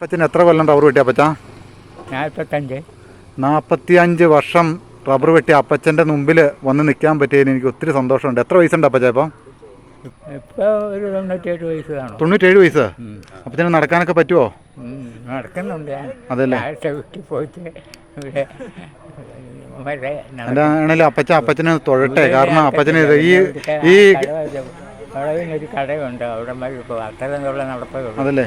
അപ്പച്ചന് എത്ര കൊല്ലം റബ്ബർ വെട്ടി അപ്പച്ച? നാൽപ്പത്തഞ്ച് നാൽപ്പത്തി അഞ്ച് വർഷം റബ്ബർ വെട്ടി അപ്പച്ചന്റെ മുമ്പിൽ വന്ന് നിൽക്കാൻ പറ്റിയതിന് എനിക്ക് ഒത്തിരി സന്തോഷമുണ്ട്. എത്ര വയസ്സുണ്ട് അപ്പച്ച ഇപ്പം? ഇപ്പോൾ ഒരു തൊണ്ണൂറ്റേഴ് വയസ്സ് കാണും. തൊണ്ണൂറ്റേഴ് വയസ്സ്? അപ്പച്ചന് നടക്കാനൊക്കെ പറ്റുമോ നടക്കുന്നുണ്ട് അതല്ലേ? വീട്ടിൽ പോയിട്ട് ഇവിടെ വരെ അപ്പച്ച അപ്പച്ചനെ തൊഴട്ടെ. കാരണം അപ്പച്ചന് ഈ ഈ ഈ കടവിനൊരു കടയുണ്ട്. അവിടെ അത്തരത്തിലുള്ള നടപ്പേ അതല്ലേ?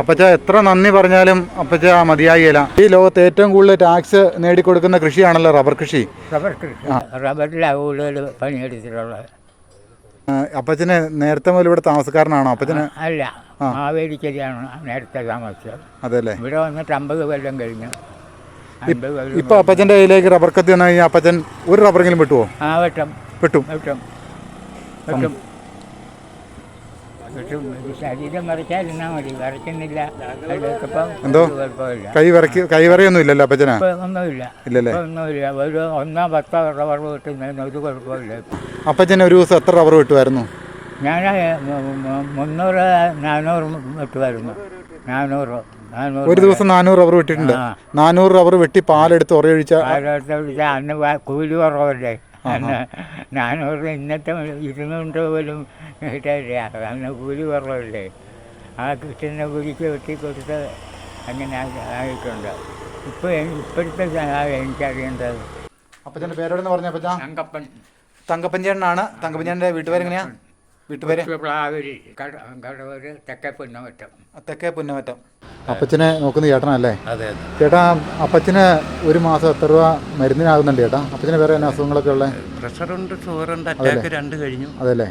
അപ്പച്ച എത്ര നന്ദി പറഞ്ഞാലും അപ്പച്ച മതിയായില്ല. ഈ ലോകത്ത് ഏറ്റവും കൂടുതൽ ടാക്സ് നേടിക്കൊടുക്കുന്ന കൃഷിയാണല്ലോ റബ്ബർ കൃഷി. റബ്ബർ കൃഷി. റബ്ബറിലാണ് കൂടുതൽ പണിയെടുത്തിട്ടുള്ളത്. അപ്പച്ചന് നേരത്തെ മുതൽ ഇവിടെ താമസക്കാരനാണോ? അപ്പച്ചന് അല്ല. മാവേലിക്കരിയാണ് നേരത്തെ താമസിച്ചത്. അതല്ലേ? ഇവിടെ വന്നിട്ട് അമ്പത് കൊല്ലം കഴിഞ്ഞു. ഇപ്പൊ അപ്പച്ചന്റെ കയ്യിലേക്ക് റബ്ബർ കത്തി വന്നു കഴിഞ്ഞാൽ അപ്പച്ചൻ ഒരു റബ്ബറെങ്കിലും വിട്ടുവോ? ആ വെട്ടം. വെട്ടും. വെട്ടും. വെട്ടും. വെട്ടും വരച്ചാൽ എന്നാ മതി. വരയ്ക്കുന്നില്ല. എന്തോ? കൈ വരക്കി കൈ വിറയൊന്നും ഇല്ലല്ലോ അപ്പച്ചന? ഇപ്പം ഒന്നുമില്ല. ഇല്ലല്ലേ? ഒന്നുമില്ല. ഒരു ഒന്നോ പത്തോ റബ്ബർ വെട്ടുന്നതിന് ഒരു കുഴപ്പമില്ല. അപ്പച്ചന ഒരു ദിവസം എത്ര റബ്ബർ കിട്ടുമായിരുന്നു ഞാൻ മുന്നൂറ് നാനൂറ് കിട്ടുമായിരുന്നു നാനൂറ് ഒരു ദിവസം നാനൂറ് റബ്ബർ വെട്ടിയിട്ടുണ്ട്. നാനൂറ് റബ്ബർ വെട്ടി പാലെടുത്ത് ഉറയൊഴിച്ച അന്ന് കൂലി കുറവല്ലേ? അന്ന് നാനൂറ് ഇന്നത്തെ ഇരുന്നൂറ് പോലും കിട്ടാറില്ല അന്ന് കൂലി കുറവല്ലേ ആ കിട്ടുന്ന കൂലിക്ക് വെട്ടി കൊടുത്ത് അങ്ങനെ ആ- ആയിട്ടുണ്ട്. ഇപ്പോൾ ഇപ്പോഴത്തെ എനിക്കറിയേണ്ടത്. അപ്പച്ചന്റെ പേരോടെന്ന് പറഞ്ഞ അപ്പച്ച? തങ്കപ്പൻ. ചേട്ടനാണ്. തങ്കപ്പൻ ചേട്ടന്റെ വീട്ടുപേര് പ്ലാവരി കട കടവര് തെക്കേ പൊന്നമറ്റം. തെക്കേ പുന്നമറ്റം. അപ്പച്ചനെ നോക്കുന്ന ചേട്ടനല്ലേ? അതെ അതെ. ചേട്ടാ അപ്പച്ചന് ഒരു മാസം എത്ര രൂപ മരുന്നിനാകുന്നുണ്ട് ചേട്ടാ? അപ്പച്ചന് വേറെ എന്നാ അസുഖങ്ങളൊക്കെ ഉള്ളത് പ്രഷറുണ്ട് ഷുഗറുണ്ട് അറ്റാക്ക് രണ്ട് കഴിഞ്ഞു. അതല്ലേ?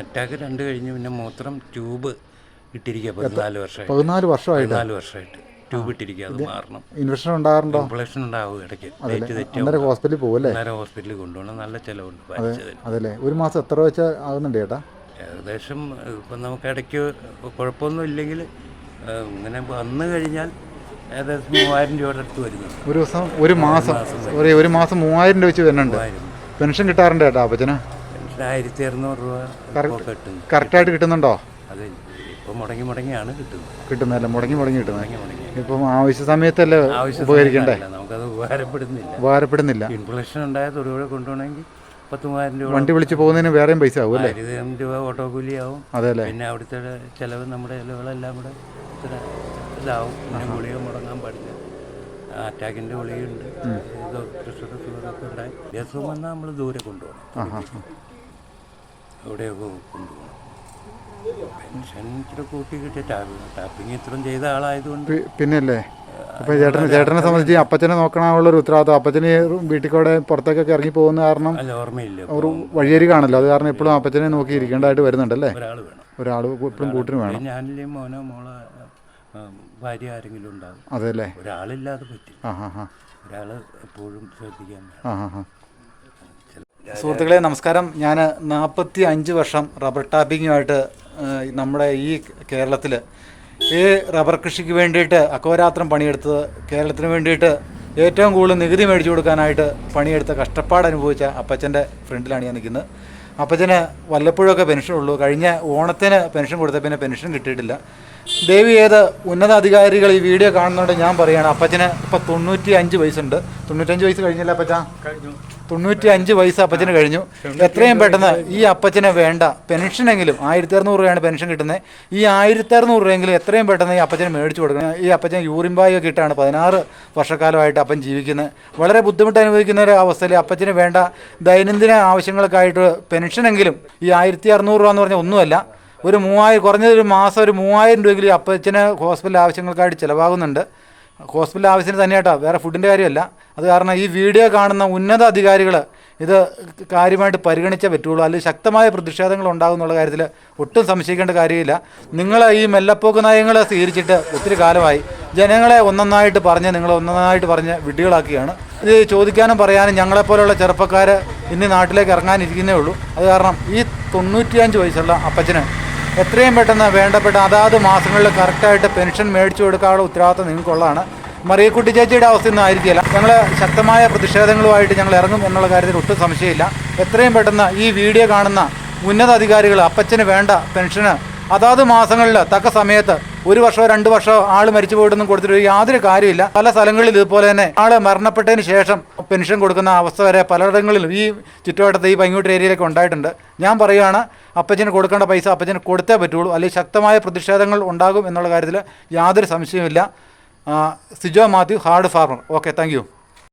അറ്റാക്ക് രണ്ട് കഴിഞ്ഞു. പിന്നെ മൂത്രം ട്യൂബ് ഇട്ടിരിക്കുക പതിനാല് വർഷമായിട്ട്. പതിനാല് വർഷമായിട്ട്? പതിനാല് വർഷമായിട്ട്. ട്യൂബ് ഇട്ടിരിക്കുക അത് മാറണം. ഇൻഫെക്ഷൻ ഉണ്ടാകാറുണ്ടോ? ഇൻഫ്ലക്ഷൻ ഉണ്ടാവും ഇടയ്ക്ക്. അന്നേരം ഹോസ്പിറ്റലിൽ പോകുമല്ലേ നേരെ ഹോസ്പിറ്റലിൽ കൊണ്ടുപോകണം. നല്ല ചിലവുണ്ട് അതല്ലേ? ഒരു മാസം എത്ര വെച്ച് ആകുന്നുണ്ട് ചേട്ടാ? ഏകദേശം ഇപ്പം നമുക്ക് ഇടയ്ക്ക് കുഴപ്പമൊന്നും ഇല്ലെങ്കിൽ ഇങ്ങനെ വന്നു കഴിഞ്ഞാൽ ഏകദേശം മൂവായിരം രൂപയുടെ അടുത്ത് വരുന്നുണ്ട്. ഒരു ദിവസം ഒരു മാസം ഒരു ഒരു മാസം മൂവായിരം രൂപ വെച്ച് വരുന്നുണ്ട്. പെൻഷൻ കിട്ടാറുണ്ട് കേട്ടോ അപ്പച്ചന്? പെൻഷൻ ആയിരത്തി അറുന്നൂറ് രൂപ കിട്ടുന്നു. കറക്റ്റായിട്ട് കിട്ടുന്നുണ്ടോ? അത് ഇപ്പം മുടങ്ങി മുടങ്ങിയാണ് കിട്ടുന്നത്. കിട്ടുന്നതല്ല? മുടങ്ങി മുടങ്ങി കിട്ടുന്നത്. ഇപ്പം ആവശ്യ സമയത്തല്ലേ ഉപകരിക്കണ്ടേ? നമുക്കത് ഉപകാരപ്പെടുന്നില്ല. ഉപകാരപ്പെടുന്നില്ല. ഇൻഫ്ലേഷൻ ഉണ്ടായ തൊടുപുഴ കൊണ്ടുപോകണമെങ്കിൽ പത്ത് മൂവായിരം രൂപ വണ്ടി വിളിച്ച് പോകുന്നതിന് വേറെയും പൈസ ആവും അല്ലേ? ആയിരം രൂപ ഓട്ടോ കൂലിയാവും അതെ അല്ലേ പിന്നെ അവിടുത്തെ ചിലവ് നമ്മുടെ ചിലവുകളെല്ലാം കൂടെ ഇത്ര ഇതാവും. പിന്നെ ഗുളിക മുടങ്ങാൻ പാടില്ല. അറ്റാക്കിന്റെ ഗുളികയുണ്ട്. ഇത് പ്രഷർ ഷുഗറൊക്കെ ഉണ്ടായി. ദിവസം വന്നാൽ നമ്മൾ ദൂരെ കൊണ്ടുപോകണം. എവിടെയൊക്കെ കൊണ്ടുപോകണം. പെൻഷൻ ഇച്ചിരി കൂട്ടി കിട്ടിയ ടാപ്പിംഗ് ഇത്രയും ചെയ്ത ആളായതുകൊണ്ട്. പിന്നല്ലേ? ഇപ്പൊ ചേട്ടന് ചേട്ടനെ സംബന്ധിച്ച് അപ്പച്ചനെ നോക്കണമുള്ള ഒരു ഉത്തരവാദിത്വം. അപ്പച്ചന് വീട്ടിൽ കൂടെ പുറത്തേക്കൊക്കെ ഇറങ്ങി പോകുന്ന കാരണം അല്ല ഓർമ്മയില്ല. ഒരു വഴിയരി കാണല്ലോ. അത് കാരണം എപ്പോഴും അപ്പച്ചനെ നോക്കി ഇരിക്കേണ്ടതായിട്ട് വരുന്നുണ്ടല്ലേ? ഒരാൾ വേണം. ഒരാൾ എപ്പോഴും കൂട്ടിന് വേണം. ഞാനില്ലേ മോനോ മോളോ ആ, ഭാര്യ ആരെങ്കിലും ഉണ്ടാകും അതെല്ലേ ഒരാളില്ലാതെ പറ്റില്ല. ആ ഹാ ഹാ ഒരാൾ എപ്പോഴും ശ്രദ്ധിക്കാൻ വേണം. ആ ഹാ ഹാ സുഹൃത്തുക്കളെ നമസ്കാരം. ഞാൻ നാൽപ്പത്തി അഞ്ച് വർഷം റബ്ബർ ടാപ്പിങ്ങുമായിട്ട് ഏഹ്, നമ്മുടെ ഈ കേരളത്തിൽ ഈ റബ്ബർ കൃഷിക്ക് വേണ്ടിയിട്ട് അക്കോരാത്രം പണിയെടുത്തത് കേരളത്തിന് വേണ്ടിയിട്ട് ഏറ്റവും കൂടുതൽ നികുതി മേടിച്ചു കൊടുക്കാനായിട്ട് പണിയെടുത്ത കഷ്ടപ്പാട് അനുഭവിച്ച അപ്പച്ചന്റെ ഫ്രണ്ടിലാണ് ഞാൻ നിൽക്കുന്നത്. അപ്പച്ചന് വല്ലപ്പോഴൊക്കെ പെൻഷനുള്ളൂ കഴിഞ്ഞ ഓണത്തിന് പെൻഷൻ കൊടുത്ത പിന്നെ പെൻഷൻ കിട്ടിയിട്ടില്ല. ദേവി ഏത് ഉന്നതാധികാരികൾ ഈ വീഡിയോ കാണുന്നുണ്ട് ഞാൻ പറയുകയാണ് അപ്പച്ചന് ഇപ്പം തൊണ്ണൂറ്റി അഞ്ച് വയസ്സുണ്ട്. തൊണ്ണൂറ്റഞ്ച് വയസ്സ് കഴിഞ്ഞില്ല അപ്പച്ച? തൊണ്ണൂറ്റി അഞ്ച് വയസ്സ് അപ്പച്ചന് കഴിഞ്ഞു. എത്രയും പെട്ടെന്ന് ഈ അപ്പച്ചനെ വേണ്ട പെൻഷനെങ്കിലും ആയിരത്തി അറുന്നൂറ് രൂപയാണ് പെൻഷൻ കിട്ടുന്നത്. ഈ ആയിരത്തി അറുന്നൂറ് രൂപയെങ്കിലും എത്രയും പെട്ടെന്ന് ഈ അപ്പച്ചന് മേടിച്ചു കൊടുക്കണം. ഈ അപ്പച്ചൻ യൂറിൻ ബാഗ് ഒക്കെ ഇട്ടാണ് പതിനാറ് വർഷക്കാലമായിട്ട് അപ്പൻ ജീവിക്കുന്നത്. വളരെ ബുദ്ധിമുട്ട് അനുഭവിക്കുന്ന ഒരു അവസ്ഥയിൽ അപ്പച്ചന് വേണ്ട ദൈനംദിന ആവശ്യങ്ങൾക്കായിട്ട് പെൻഷനെങ്കിലും ഈ ആയിരത്തി അറുന്നൂറ് രൂപ എന്ന് പറഞ്ഞാൽ ഒന്നുമല്ല. ഒരു മൂവായിരം കുറഞ്ഞത് ഒരു മാസം ഒരു മൂവായിരം രൂപയെങ്കിലും അപ്പച്ചന് ഹോസ്പിറ്റൽ ആവശ്യങ്ങൾക്കായിട്ട് ചിലവാകുന്നുണ്ട്. ഹോസ്പിറ്റൽ ആവശ്യത്തിന് തന്നെയാട്ടോ വേറെ ഫുഡിന്റെ കാര്യമല്ല. അത് കാരണം ഈ വീഡിയോ കാണുന്ന ഉന്നത അധികാരികൾ ഇത് കാര്യമായിട്ട് പരിഗണിച്ചേ പറ്റുള്ളൂ അല്ലെങ്കിൽ ശക്തമായ പ്രതിഷേധങ്ങൾ ഉണ്ടാകുന്നുള്ള കാര്യത്തിൽ ഒട്ടും സംശയിക്കേണ്ട കാര്യമില്ല. നിങ്ങൾ ഈ മെല്ലപ്പോക്ക് നയങ്ങളെ സ്വീകരിച്ചിട്ട് ഒത്തിരി കാലമായി ജനങ്ങളെ ഒന്നൊന്നായിട്ട് പറഞ്ഞ് നിങ്ങൾ ഒന്നൊന്നായിട്ട് പറഞ്ഞ് വിഡ്ഢികളാക്കുകയാണ്. ഇത് ചോദിക്കാനും പറയാനും ഞങ്ങളെപ്പോലുള്ള ചെറുപ്പക്കാർ ഇന്ന് നാട്ടിലേക്ക് ഇറങ്ങാനിരിക്കുന്നേ ഉള്ളൂ. അത് കാരണം ഈ തൊണ്ണൂറ്റിയഞ്ച് വയസ്സുള്ള അപ്പച്ചന് എത്രയും പെട്ടെന്ന് വേണ്ടപ്പെട്ട അതാത് മാസങ്ങളിൽ കറക്റ്റായിട്ട് പെൻഷൻ മേടിച്ചു കൊടുക്കാനുള്ള ഉത്തരവാദിത്വം നിങ്ങൾക്കുള്ളതാണ്. മറിയക്കുട്ടി ചേച്ചിയുടെ അവസ്ഥ ഒന്നും ആയിരിക്കില്ല. ഞങ്ങൾ ശക്തമായ പ്രതിഷേധങ്ങളുമായിട്ട് ഞങ്ങൾ ഇറങ്ങും എന്നുള്ള കാര്യത്തിൽ ഒട്ടും സംശയമില്ല. എത്രയും പെട്ടെന്ന് ഈ വീഡിയോ കാണുന്ന ഉന്നത അധികാരികൾ അപ്പച്ചന് വേണ്ട പെൻഷന് അതാത് മാസങ്ങളിൽ തക്ക സമയത്ത് ഒരു വർഷമോ രണ്ട് വർഷമോ ആൾ മരിച്ചു പോയിട്ടൊന്നും കൊടുത്തിട്ട് യാതൊരു കാര്യമില്ല. പല സ്ഥലങ്ങളിൽ ഇതുപോലെ തന്നെ ആൾ മരണപ്പെട്ടതിന് ശേഷം പെൻഷൻ കൊടുക്കുന്ന അവസ്ഥ വരെ പലയിടങ്ങളിലും ഈ ചുറ്റുവട്ടത്ത് ഈ പൈങ്ങോട്ട് ഏരിയയിലൊക്കെ ഉണ്ടായിട്ടുണ്ട്. ഞാൻ പറയുകയാണ് അപ്പച്ചന് കൊടുക്കേണ്ട പൈസ അപ്പച്ചന് കൊടുത്തേ പറ്റുള്ളൂ. അല്ലെങ്കിൽ ശക്തമായ പ്രതിഷേധങ്ങൾ ഉണ്ടാകും എന്നുള്ള കാര്യത്തിൽ യാതൊരു സംശയവുമില്ല. Sijo Mathew hard farmer. Okay thank